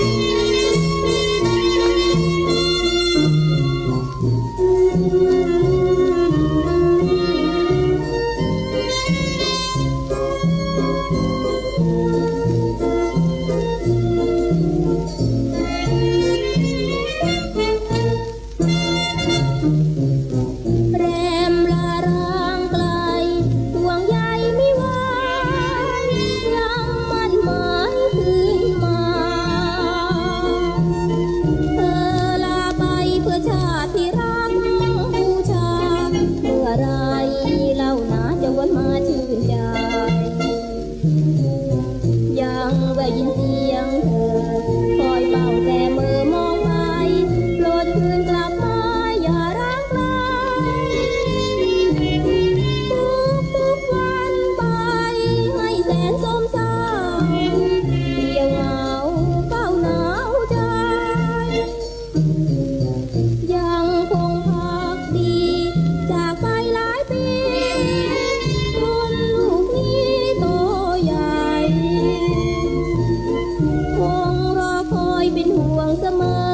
แไรเล่าหนาจะวนมาชื่นใจ ยังแววนเสียงเธอ คอยเป่าแต่มือมองไปโปรดคืน ห่วงเสมอ